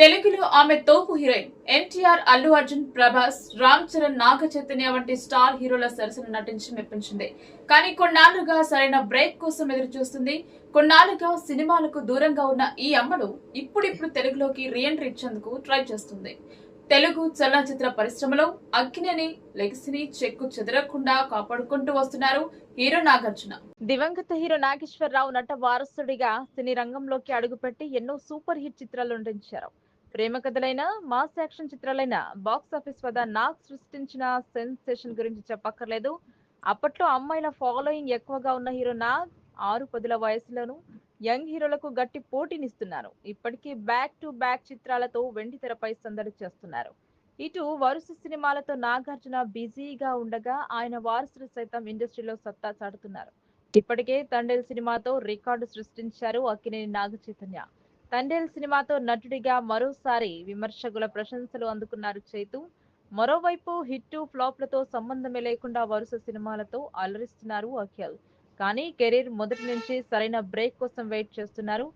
తెలుగులో ఆమె తోపు హీరోయిన్. ఎన్టీఆర్ అల్లు అర్జున్ ప్రభాస్ రామ్ చరణ్ నాగ చైతన్య వంటి స్టార్ హీరోల సరసన నటించి మెప్పించింది. కానీ కొన్నాళ్ళుగా సరైన బ్రేక్ కోసం ఎదురు చూస్తుంది కొన్నాళ్ళుగా సినిమాలకు దూరంగా ఉన్న ఈ అమ్మడు ఇప్పుడిప్పుడు తెలుగులోకి రీఎంట్రీ ఇచ్చేందుకు ట్రై చేస్తుంది. తెలుగు చలనచిత్ర పరిశ్రమలో అక్కినేని లెగసీని చెక్కు చెదరకుండా కాపాడుకుంటూ వస్తున్నారు హీరో నాగార్జున. దివంగత హీరో నాగేశ్వరరావు నట వారసుడిగా సినీ రంగంలోకి అడుగుపెట్టి ఎన్నో సూపర్ హిట్ చిత్రాలు నటించారు. ప్రేమ కథలైన మాస్ యాక్షన్ చిత్రాలైన బాక్స్ ఆఫీస్ వద్ద నాగ్ సృష్టించిన సెన్సేషన్ గురించి చెప్పక్కర్లేదు. అప్పట్లో అమ్మాయిల ఫాలోయింగ్ ఎక్కువగా ఉన్న హీరో నాగ్ ఆరు పదుల వయసులోనూ యంగ్ హీరోలకు గట్టి పోటీనిస్తున్నారు. ఇప్పటికీ బ్యాక్ టు బ్యాక్ చిత్రాలతో వెండి తెరపై సందడి చేస్తున్నారు. ఇటు వరుస సినిమాలతో నాగార్జున బిజీగా ఉండగా ఆయన వారసులు సైతం ఇండస్ట్రీలో సత్తా చాటుతున్నారు. ఇప్పటికే తండేల్ సినిమాతో రికార్డు సృష్టించారు అక్కినేని నాగ చైతన్య తండేల్ సినిమాతో నటుడిగా మరోసారి విమర్శకుల ప్రశంసలు అందుకున్నారు చైతు. మరోవైపు హిట్ ఫ్లాప్లతో సంబంధమే లేకుండా వరుస సినిమాలతో అలరిస్తున్నారు అఖిల్. కానీ కెరీర్ మొదటి నుంచి సరైన బ్రేక్ కోసం వెయిట్ చేస్తున్నారు.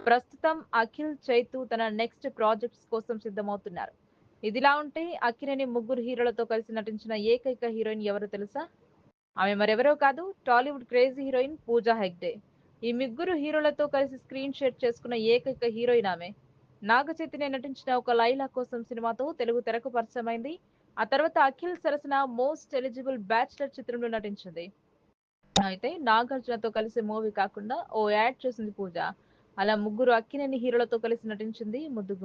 ప్రస్తుతం అఖిల్ చైతు తన నెక్స్ట్ ప్రాజెక్ట్స్ కోసం సిద్ధమవుతున్నారు. ఇదిలా ఉంటే అఖిలని ముగ్గురు హీరోలతో కలిసి నటించిన ఏకైక హీరోయిన్ ఎవరో తెలుసా? ఆమె మరెవరో కాదు Tollywood crazy heroine Pooja Hegde. ఈ ముగ్గురు హీరోలతో కలిసి స్క్రీన్ షేర్ చేసుకున్న ఏకైక హీరోయిన్ ఆమె. నాగ చైతన్య నటించిన ఒక లైలా కోసం సినిమాతో తెలుగు తెరకు పరిచయమైంది. ఆ తర్వాత అఖిల్ సరసన మోస్ట్ ఎలిజిబుల్ బ్యాచులర్ చిత్రంలో నటించింది. అయితే నాగార్జునతో కలిసి మూవీ కాకుండా ఓ యాడ్ చేసింది పూజ. అలా ముగ్గురు అక్కినేని హీరోలతో కలిసి నటించింది ముద్దుగుమ్మ.